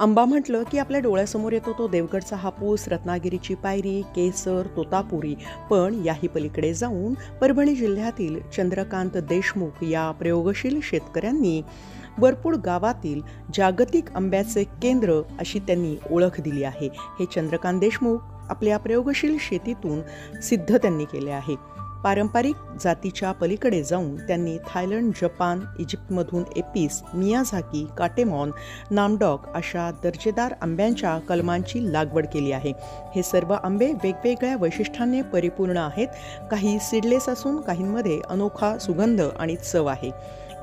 आंबा म्हटलं की आपल्या डोळ्यासमोर येतो तो देवगडचा हापूस रत्नागिरीची पायरी केसर तोतापुरी. पण याही पलीकडे जाऊन परभणी जिल्ह्यातील चंद्रकांत देशमुख या प्रयोगशील शेतकऱ्यांनी वरपूड गावातील जागतिक आंब्याचे केंद्र अशी त्यांनी ओळख दिली आहे. हे चंद्रकांत देशमुख आपल्या प्रयोगशील शेतीतून सिद्ध त्यांनी केले आहे. पारंपरिक जातीच्या पलीकडे जाऊन त्यांनी थायलंड जपान इजिप्तमधून एपिस मियाझाकी काटेमॉन नामडॉक अशा दर्जेदार आंब्यांच्या कलमांची लागवड केली आहे. हे सर्व आंबे वेगवेगळ्या वैशिष्ट्यांनी परिपूर्ण आहेत. काही सीडलेस असून काहींमध्ये अनोखा सुगंध आणि चव आहे.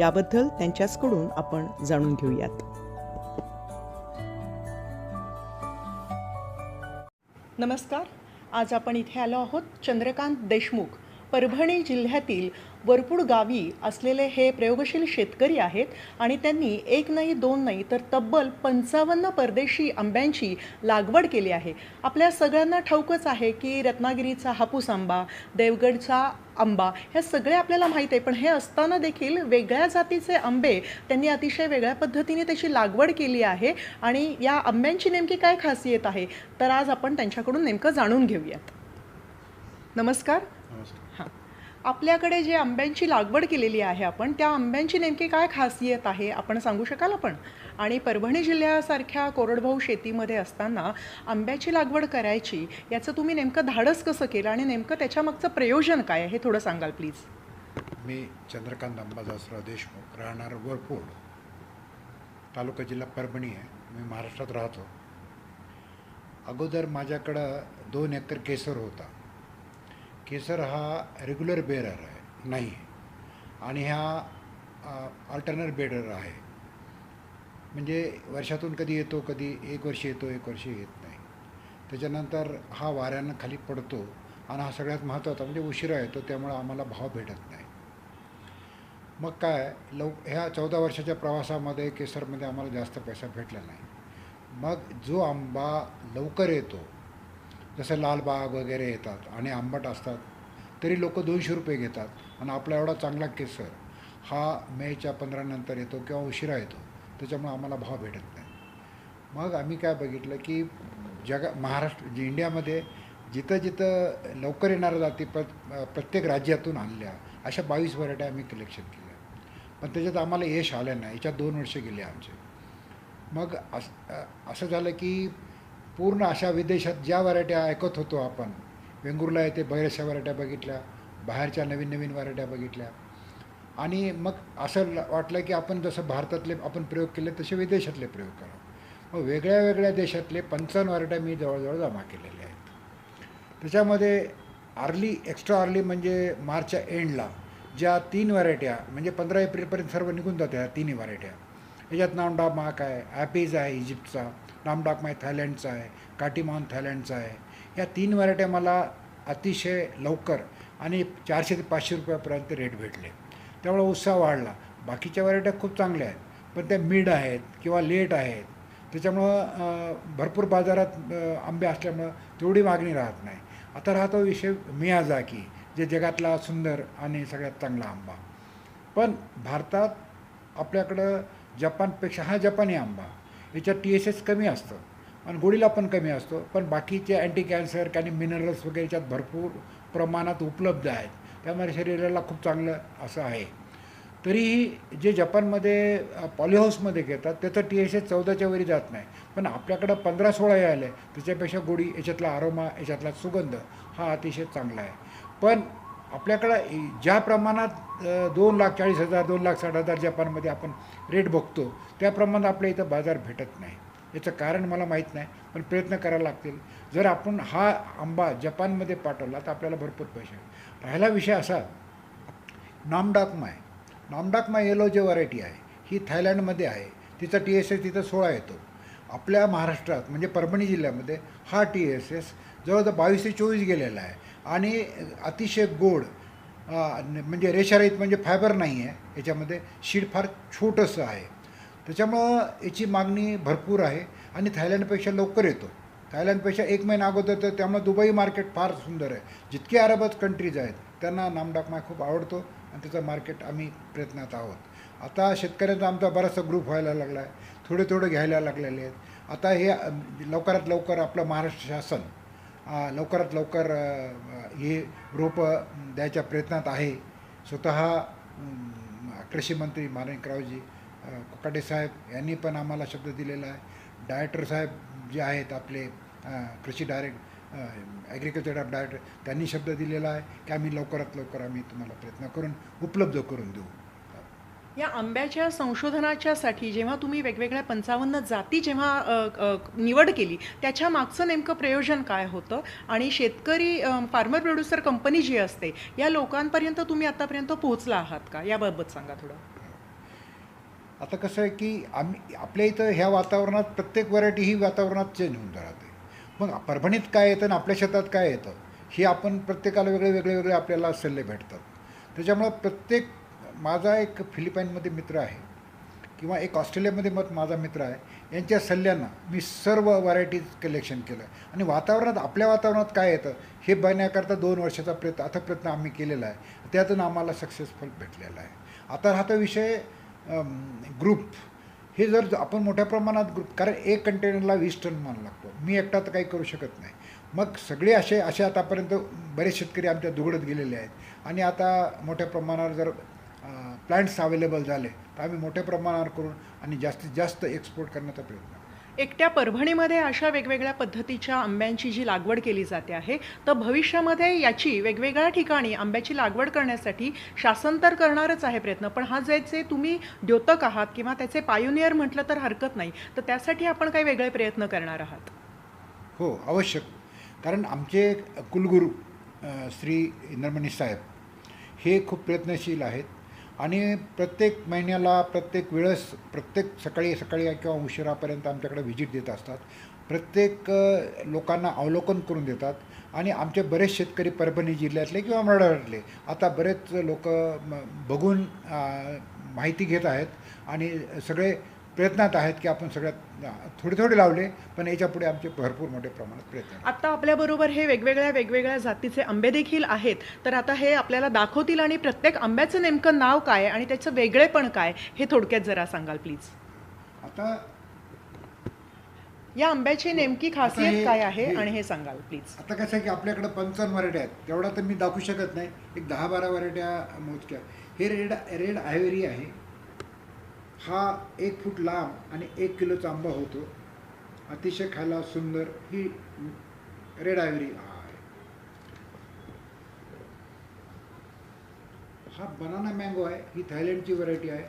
याबद्दल त्यांच्याचकडून आपण जाणून घेऊयात. नमस्कार. आज आपण इथे आलो आहोत चंद्रकांत देशमुख. परभणी जिल्ह्यातील वरपूड गावी असलेले हे प्रयोगशील शेतकरी आहेत आणि त्यांनी एक नाही दोन नाही तर तब्बल पंचावन्न परदेशी आंब्यांची लागवड केली आहे. आपल्या सगळ्यांना ठाऊकच आहे की रत्नागिरीचा हापूस आंबा देवगडचा आंबा ह्या सगळे आपल्याला माहीत आहे. पण हे असताना देखील वेगळ्या जातीचे आंबे त्यांनी अतिशय वेगळ्या पद्धतीने त्याची लागवड केली आहे आणि या आंब्यांची नेमकी काय खासियत आहे? तर आज आपण त्यांच्याकडून नेमकं जाणून घेऊयात. नमस्कार. नमस्कार. आपल्याकडे जे आंब्यांची लागवड केलेली आहे आपण त्या आंब्यांची नेमकी काय खासियत आहे आपण सांगू शकाल आपण? आणि परभणी जिल्ह्यासारख्या कोरडभाऊ शेतीमध्ये असताना आंब्याची लागवड करायची याचं तुम्ही नेमकं धाडस कसं केलं आणि नेमकं त्याच्यामागचं प्रयोजन काय आहे हे थोडं सांगाल प्लीज. मी चंद्रकांत अंबादासराव देशमुख राहणार वरपूड तालुका जिल्हा परभणी आहे. मी महाराष्ट्रात राहतो. अगोदर माझ्याकडं दोन एकर केसर होता. केसर हा रेग्युलर बेरर आहे नाही. आणि ह्या अल्टरनर बेडर आहे. म्हणजे वर्षातून कधी येतो कधी एक वर्ष येतो एक वर्ष येत नाही. त्याच्यानंतर हा वाऱ्यानं खाली पडतो आणि हा सगळ्यात महत्त्वाचा म्हणजे उशिरा येतो त्यामुळं आम्हाला भाव भेटत नाही. मग काय लव ह्या चौदा वर्षाच्या प्रवासामध्ये केसरमध्ये आम्हाला जास्त पैसा भेटला नाही. मग जो आंबा लवकर येतो जसं लालबाग वगैरे येतात आणि आंबट असतात तरी लोक दोनशे रुपये घेतात. आणि आपला एवढा चांगला केसर हा मेच्या पंधरानंतर येतो किंवा उशिरा येतो. त्याच्यामुळे आम्हाला भाव भेटत नाही. मग आम्ही काय बघितलं की जगा महाराष्ट्र जे इंडियामध्ये जिथं जिथं लवकर येणाऱ्या जाती प्र प्रत्येक राज्यातून आणल्या अशा बावीस व्हरायट्या आम्ही कलेक्शन केल्या. पण त्याच्यात आम्हाला यश आलं नाही. याच्यात दोन वर्ष गेले आमचे. मग असं झालं की पूर्ण अशा विदेशात ज्या व्हरायट्या ऐकत होतो आपण वेंगुर्ला येथे बऱ्याचशा व्हरायट्या बघितल्या बाहेरच्या नवीन नवीन व्हरायट्या बघितल्या. आणि मग असं वाटलं की आपण जसं भारतातले आपण प्रयोग केले तसे विदेशातले प्रयोग करावं मग वेगळ्या वेगळ्या देशातले पंचावन्न व्हरायट्या मी जवळजवळ जमा केलेल्या आहेत. त्याच्यामध्ये अर्ली एक्स्ट्रा अर्ली म्हणजे मार्चच्या एंडला ज्या तीन व्हरायट्या म्हणजे पंधरा एप्रिलपर्यंत सर्व निघून जात्या ह्या तिन्ही व्हरायट्या. याच्यात नामडॉक माक आहे ॲपीज आहे इजिप्तचा. नामडॉक माय थायलंडचा आहे काटीमॉन थायलंडचा आहे. या तीन व्हरायट्या मला अतिशय लवकर आणि चारशे ते पाचशे रुपयापर्यंत रेट भेटले. त्यामुळे उत्साह वाढला. बाकीच्या व्हरायट्या खूप चांगल्या आहेत पण त्या मिड आहेत किंवा लेट आहेत. त्याच्यामुळं भरपूर बाजारात आंबे असल्यामुळं तेवढी मागणी राहत नाही. आता राहतो विषय मियाजाकी जे जगातला सुंदर आणि सगळ्यात चांगला आंबा. पण भारतात आपल्याकडं जपानपेक्षा हा जपानी आंबा. याच्यात टी एस एस कमी असतं. आणि गोडीला पण कमी असतो. पण बाकीचे अँटी कॅन्सर आणि मिनरल्स वगैरे याच्यात भरपूर प्रमाणात उपलब्ध आहेत. त्यामुळे शरीराला खूप चांगलं असं आहे. तरीही जे जपानमध्ये पॉलिहाऊसमध्ये घेतात त्याचं टी एस एस चौदाच्या वरी जात नाही. पण आपल्याकडं पंधरा सोळा हे आहे त्याच्यापेक्षा गोडी याच्यातला आरोमा याच्यातला सुगंध हा अतिशय चांगला आहे. पण आपल्याकडं ज्या प्रमाणात दोन लाख चाळीस हजार दोन लाख साठ हजार जपानमध्ये आपण रेट बघतो त्या प्रमाणात आपल्या इथं बाजार भेटत नाही. याचं कारण मला माहीत नाही पण प्रयत्न करायला लागतील. जर आपण हा आंबा जपानमध्ये पाठवला तर आपल्याला भरपूर पैसे राहिला विषय असा नामडाकमाय. नामडाकमाय येलो जे व्हरायटी आहे. ही थायलंडमध्ये आहे. तिचा टी एस एस तिथं सोळा येतो. आपल्या महाराष्ट्रात म्हणजे परभणी जिल्ह्यामध्ये हा टी एस एस जवळजवळ बावीस ते चोवीस गेलेला आहे. आणि अतिशय गोड म्हणजे रेषारहित म्हणजे फायबर नाही आहे याच्यामध्ये शीड फार छोटंसं आहे. त्याच्यामुळं याची मागणी भरपूर आहे आणि थायलंडपेक्षा लवकर येतो. थायलंडपेक्षा एक महिना अगोदर तर त्यामुळे दुबई मार्केट फार सुंदर आहे. जितके अरबच कंट्रीज आहेत त्यांना नामडाकमा खूप आवडतो आणि त्याचं मार्केट आम्ही प्रयत्नात आहोत. आता शेतकऱ्यांचा आमचा बराचसा ग्रुप व्हायला लागला आहे थोडे थोडे घ्यायला लागलेले आहेत. आता हे लवकरात लवकर आपलं महाराष्ट्र शासन लवकरात लवकर हे रोपं द्यायच्या प्रयत्नात आहे. स्वतः कृषीमंत्री कृषी मंत्री माणिकरावजी अ, साहेब यांनी पण आम्हाला शब्द दिलेला आहे. डायरेक्टर साहेब जे आहेत आपले कृषी डायरेक्ट ॲग्रिकल्चर डायरेक्टर त्यांनी शब्द दिलेला आहे की आम्ही लवकरात लवकर आम्ही तुम्हाला प्रयत्न करून उपलब्ध करून देऊ. या आंब्याच्या संशोधनाच्यासाठी जेव्हा तुम्ही वेगवेगळ्या पंचावन्न जाती जेव्हा निवड केली त्याच्या मागचं नेमकं प्रयोजन काय होतं? आणि शेतकरी फार्मर प्रोड्युसर कंपनी जी असते या लोकांपर्यंत तुम्ही आतापर्यंत पोहोचला आहात का? याबाबत सांगा थोडं. आता कसं आहे की आम्ही आपल्या इथं ह्या वातावरणात प्रत्येक व्हरायटी ही वातावरणात चेंज होऊन राहते मग परभणीत काय येतं आणि आपल्या शेतात काय येतं हे आपण प्रत्येकाला वेगळे वेगळे वेगळे आपल्याला सल्ले भेटतात. त्याच्यामुळं प्रत्येक माझा एक फिलिपाईनमध्ये मित्र आहे किंवा एक ऑस्ट्रेलियामध्ये मत माझा मित्र आहे यांच्या सल्ल्यानं मी सर्व व्हरायटीज कलेक्शन केलं. आणि वातावरणात आपल्या वातावरणात काय येतं हे बघण्याकरता दोन वर्षाचा प्रयत्न अथक प्रयत्न आम्ही केलेला आहे. त्यातून आम्हाला सक्सेसफुल भेटलेला आहे. आता राहता विषय ग्रुप हे जर आपण मोठ्या प्रमाणात ग्रुप कारण एक कंटेनरला वीस टन माल लागतो. मी एकटा तर काही करू शकत नाही. मग सगळे असे असे आतापर्यंत बरेच शेतकरी आमच्या दुघडत गेलेले आहेत. आणि आता मोठ्या प्रमाणावर जर प्लांट्स अवेलेबल झाले तर आम्ही मोठ्या प्रमाणावर करून आणि जास्तीत जास्त एक्सपोर्ट करण्याचा प्रयत्न. एकट्या परभणीमध्ये अशा वेगवेगळ्या पद्धतीच्या आंब्यांची जी लागवड केली जाते आहे तर भविष्यामध्ये याची वेगवेगळ्या ठिकाणी आंब्याची लागवड करण्यासाठी शासन तर करणारच आहे प्रयत्न पण हा ज्याचे तुम्ही द्योतक आहात किंवा त्याचे पायोनियर म्हटलं तर हरकत नाही तर त्यासाठी आपण काही वेगळे प्रयत्न करणार आहात. हो आवश्यक. कारण आमचे कुलगुरू श्री इंद्रमणी साहेब हे खूप प्रयत्नशील आहेत. आणि प्रत्येक महिन्याला प्रत्येक वेळेस प्रत्येक सकाळी सकाळी किंवा उशिरापर्यंत आमच्याकडे व्हिजिट देत असतात. प्रत्येक लोकांना अवलोकन करून देतात. आणि आमचे बरेच शेतकरी परभणी जिल्ह्यातले किंवा मराठवाड्यातले आता बरेच लोक बघून माहिती घेत आहेत. आणि सगळे प्रयत्नात आहेत की आपण सगळ्यात थोडे थोडे लावले पण याच्यापुढे आमचे भरपूर मोठ्या प्रमाणात प्रयत्न. आता आपल्याबरोबर हे वेगवेगळ्या वेगवेगळ्या जातीचे आंबे देखील आहेत. तर आता हे आपल्याला दाखवतील आणि प्रत्येक आंब्याचं नेमकं नाव काय आणि त्याचं वेगळेपण काय हे थोडक्यात जरा सांगाल प्लीज. आता या आंब्याची नेमकी खासियत काय आहे आणि हे सांगाल प्लीज. आता कसं आहे की आपल्याकडे पंचावन्न व्हरायटी आहेत. तेवढा तर मी दाखवू शकत नाही. एक दहा बारा व्हरायट्या मोजक्या. हे रेड रेड आयव्हरी आहे. हा एक फूट लांब आणि एक किलोचा आंबा होतो. अतिशय खायला सुंदर ही रेड आयव्हरी हा आहे. हा बनाना मँगो आहे. ही थायलंडची व्हरायटी आहे.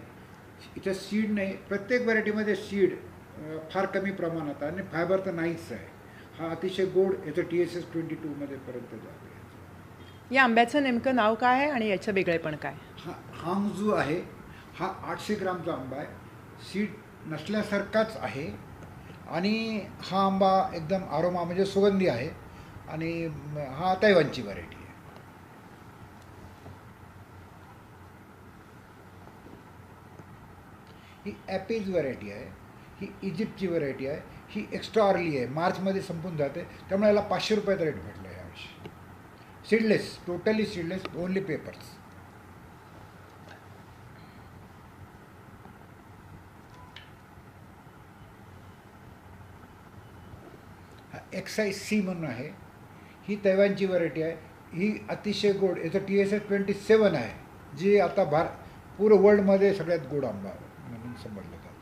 इथं सीड नाही. प्रत्येक व्हरायटीमध्ये सीड फार कमी प्रमाणात आहे आणि फायबर तर नाहीच आहे. हा अतिशय गोड याचं टी एस एस ट्वेंटी टूमध्ये पर्यंत जातो. या आंब्याचं नेमकं नाव काय आहे आणि याचं वेगळेपण काय? हा हांगजू आहे. हा आठशे ग्रामचा आंबा आहे. सीड नसल्यासारखाच आहे. आणि हा आंबा एकदम आरोमा म्हणजे सुगंधी आहे. आणि हा तैवानची व्हरायटी आहे. ही ॲपेज व्हरायटी आहे. ही इजिप्तची व्हरायटी आहे. ही एक्स्ट्रा अर्ली आहे. मार्चमध्ये संपून जाते. त्यामुळे याला पाचशे रुपयाचा रेट भेटला यावर्षी. Seedless totally seedless only papers हा एक्साईज सी म्हणून आहे. ही तैवानची व्हरायटी आहे. ही अतिशय गोड याचं T S S twenty seven आहे जी आता भार पूर्ण वर्ल्डमध्ये सगळ्यात गोड आंबा म्हणून समजलं जातं.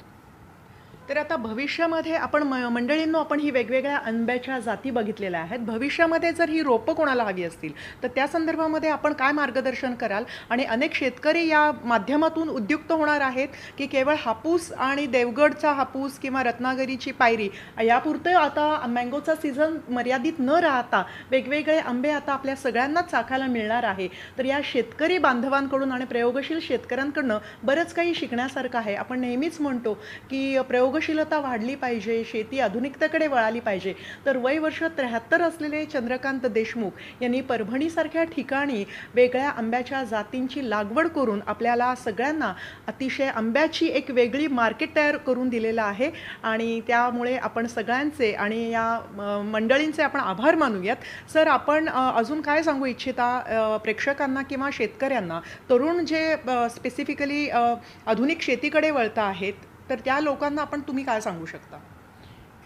तर आता भविष्यामध्ये आपण म- मंडळींनो आपण ही वेगवेगळ्या आंब्याच्या जाती बघितलेल्या आहेत. भविष्यामध्ये जर ही रोपं कोणाला हवी असतील तर त्या संदर्भामध्ये आपण काय मार्गदर्शन कराल? आणि अनेक शेतकरी या माध्यमातून उद्युक्त होणार आहेत की केवळ हापूस आणि देवगडचा हापूस किंवा रत्नागिरीची पायरी यापुरतं आता मँगोचा सीझन मर्यादित न राहता वेगवेगळे आंबे आता आपल्या सगळ्यांनाच चाखायला मिळणार आहे. तर या शेतकरी बांधवांकडून आणि प्रयोगशील शेतकऱ्यांकडनं बरंच काही शिकण्यासारखं आहे. आपण नेहमीच म्हणतो की प्रयोग प्रयोगशीलता वाढली पाहिजे शेती आधुनिकतेकडे वळाली पाहिजे. तर वय वर्ष त्र्याहत्तर असलेले चंद्रकांत देशमुख यांनी परभणीसारख्या ठिकाणी वेगळ्या आंब्याच्या जातींची लागवड करून आपल्याला सगळ्यांना अतिशय आंब्याची एक वेगळी मार्केट तयार करून दिलेलं आहे आणि त्यामुळे आपण सगळ्यांचे आणि या मंडळींचे आपण आभार मानूयात. सर आपण अजून काय सांगू इच्छिता प्रेक्षकांना किंवा शेतकऱ्यांना? तरुण जे स्पेसिफिकली आधुनिक शेतीकडे वळता आहेत तर त्या लोकांना आपण तुम्ही काय सांगू शकता?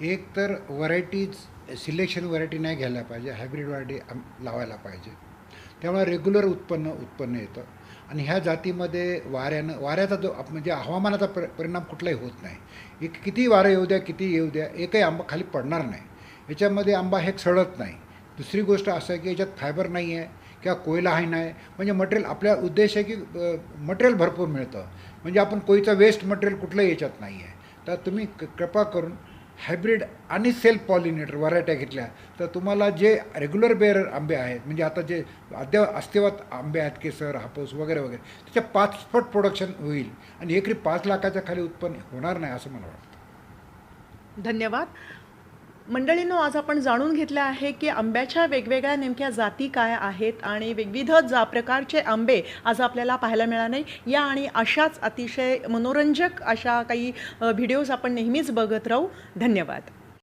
एक तर व्हरायटीज सिलेक्शन व्हरायटी नाही घ्यायला पाहिजे. हायब्रिड व्हरायटी लावायला पाहिजे. त्यामुळे रेग्युलर उत्पन्न उत्पन्न येतं. आणि ह्या जातीमध्ये वाऱ्यानं वाऱ्याचा जो म्हणजे हवामानाचा पर परिणाम कुठलाही होत नाही. एक किती वारं येऊ द्या किती येऊ द्या एकही आंबा खाली पडणार नाही. याच्यामध्ये आंबा हे सडत नाही. दुसरी गोष्ट असं आहे की याच्यात फायबर नाही आहे किंवा कोयला आहे नाही. म्हणजे मटेरियल आपल्या उद्देश आहे की मटेरियल भरपूर मिळतं. म्हणजे आपण कोळीचा वेस्ट मटेरियल कुठलंही याच्यात नाही आहे तर तुम्ही क- कृपा करून हायब्रिड आणि सेल्फ पॉलिनेटर व्हरायट्या घेतल्या. तर तुम्हाला जे रेग्युलर बेअर आंबे आहेत म्हणजे आता जे अद्या अस्तिवात आंबे आहेत केसर हापूस वगैरे वगैरे त्याच्या पाचपट प्रोडक्शन होईल. आणि एकरी पाच लाखाच्या खाली उत्पन्न होणार नाही असं मला वाटतं. धन्यवाद. मंडळींनो आज आपण जाणून घेतलं आहे की आंब्याच्या वेगवेगळ्या नेमक्या जाती काय आहेत आणि विविध जा प्रकारचे आंबे आज आपल्याला पाहायला मिळाले या आणि अशाच अतिशय मनोरंजक अशा काही व्हिडिओज आपण नेहमीच बघत राहू. धन्यवाद.